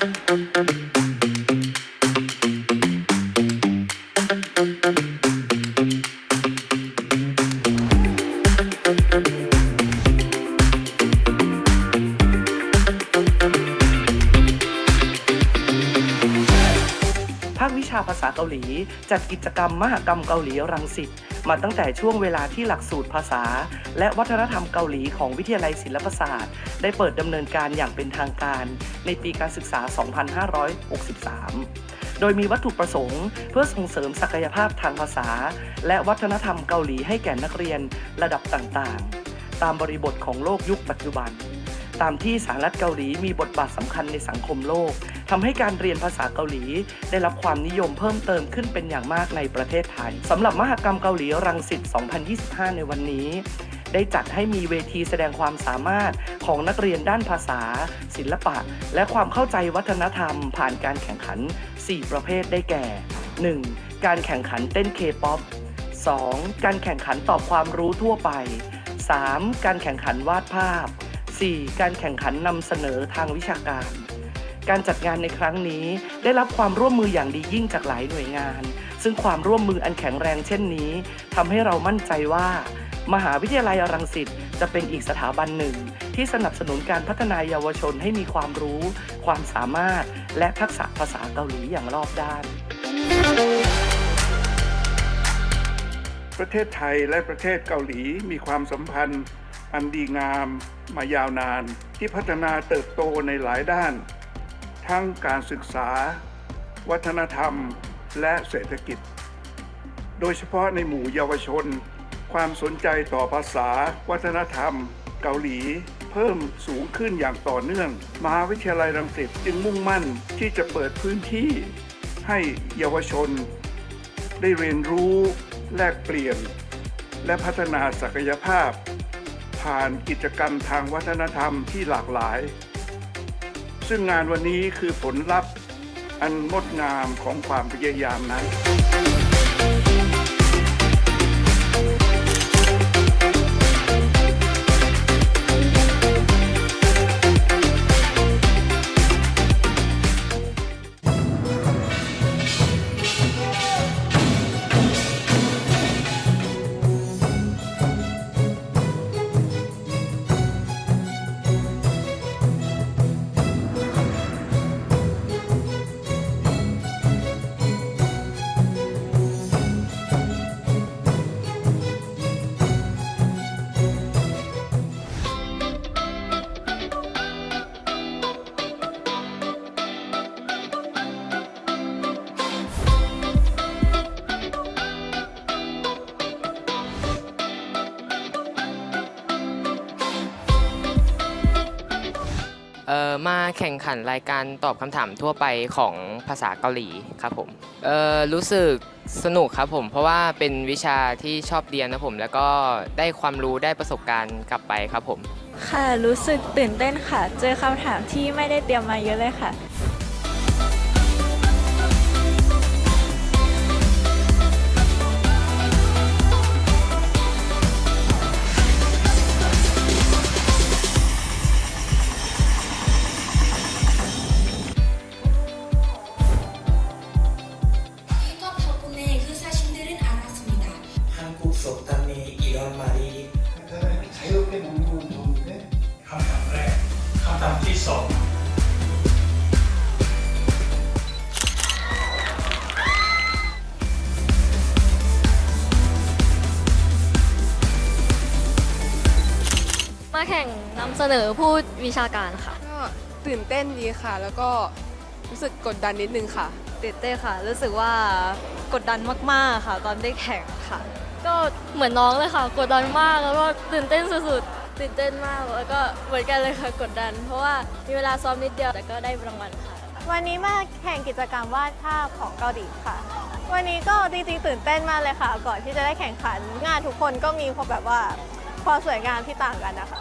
Thank you. ภาควิชาภาษาเกาหลี จัดกิจกรรมมหกรรมเกาหลีรังสิตมาตั้งแต่ช่วงเวลาที่หลักสูตรภาษา และวัฒนธรรมเกาหลีของวิทยาลัยศิลปศาสตร์ ได้เปิดดำเนินการอย่างเป็นทางการ ในปีการศึกษา 2563โดยมีวัตถุประสงค์ เพื่อส่งเสริมศักยภาพทางภาษา และวัฒนธรรมเกาหลีให้แก่นักเรียนระดับต่างๆ ตามบริบทของโลกยุคปัจจุบัน ตามที่สหรัฐเกาหลีมีบทบาทสำคัญในสังคมโลก ทำให้การเรียนภาษาเกาหลี ได้รับความนิยมเพิ่มเติมขึ้นเป็นอย่างมากในประเทศไทยสำหรับมหกรรมเกาหลีรังสิต 2025 ในวันนี้ ได้จัดให้มีเวทีแสดงความสามารถของนักเรียนด้านภาษา ศิลปะ และความเข้าใจวัฒนธรรม ผ่านการแข่งขัน 4 ประเภทได้แก่ 1. การแข่งขันเต้นเคป๊อป 2. การแข่งขันตอบความรู้ทั่วไป 3. การแข่งขันวาดภาพ 4. การแข่งขันนำเสนอทางวิชาการ การจัดงานในครั้งนี้ ได้รับความร่วมมืออย่างดียิ่งจากหลายหน่วยงาน ซึ่งความร่วมมืออันแข็งแรงเช่นนี้ทำให้เรามั่นใจว่า มหาวิทยาลัยรังสิตจะเป็นอีกสถาบันหนึ่ง ที่สนับสนุนการพัฒนายเยาวชนให้มีความรู้ ความสามารถ และทักษะภาษาเกาหลีอย่างรอบด้าน ประเทศไทยและประเทศเกาหลีมีความสัมพันธ์ อันดีงามมายาวนานที่พัฒนาเติบโตในหลายด้าน ทั้งการศึกษา วัฒนธรรม และเศรษฐกิจ โดยเฉพาะในหมู่เยาวชน ความสนใจต่อภาษา วัฒนธรรม เกาหลีเพิ่มสูงขึ้นอย่างต่อเนื่อง มหาวิทยาลัยรังสิตจึงมุ่งมั่นที่จะเปิดพื้นที่ให้เยาวชน ได้เรียนรู้แลกเปลี่ยน และพัฒนาศักยภาพ ผ่านกิจกรรมทางวัฒนธรรมที่หลากหลาย ซึ่งงานวันนี้คือผลลัพธ์อันงดงามของความพยายามนั้น เอ่อมาแข่งขันรายการตอบคำถามทั่วไปของภาษาเกาหลีครับผมเอ่อรู้สึกสนุกครับผม เพราะว่าเป็นวิชาที่ชอบเรียนนะผม แล้วก็ได้ความรู้ได้ประสบการณ์กลับไปครับผม ค่ะ รู้สึกตื่นเต้นค่ะ เจอคำถามที่ไม่ได้เตรียมมาเยอะเลยค่ะ 한국 속담에 이런 말이 자유롭게 먹는 건 좋은데 คำถามแรกคำถามที่สอง มาแข่งนำเสนอพูดวิชาการค่ะ ก็ตื่นเต้นดีค่ะ แล้วก็รู้สึกกดดันนิดนึงค่ะ ตื่นเต้นค่ะ รู้สึกว่ากดดันมากๆค่ะ ตอนได้แข่งค่ะ ก็เหมือนน้องเลยค่ะ กดดันมากแล้วก็ตื่นเต้นสุดๆตื่นเต้นมากแล้วก็เหมือนกันเลยค่ะกดดัน เพราะว่ามีเวลาซ้อมนิดเดียวแต่ก็ได้รางวัลค่ะ วันนี้มาแข่งกิจกรรมวาดภาพของเกาหลีค่ะ วันนี้ก็จริงๆตื่นเต้นมากเลยค่ะ ก่อนที่จะได้แข่งขัน งานทุกคนก็มีความแบบว่าความสวยงามที่ต่างกันนะคะ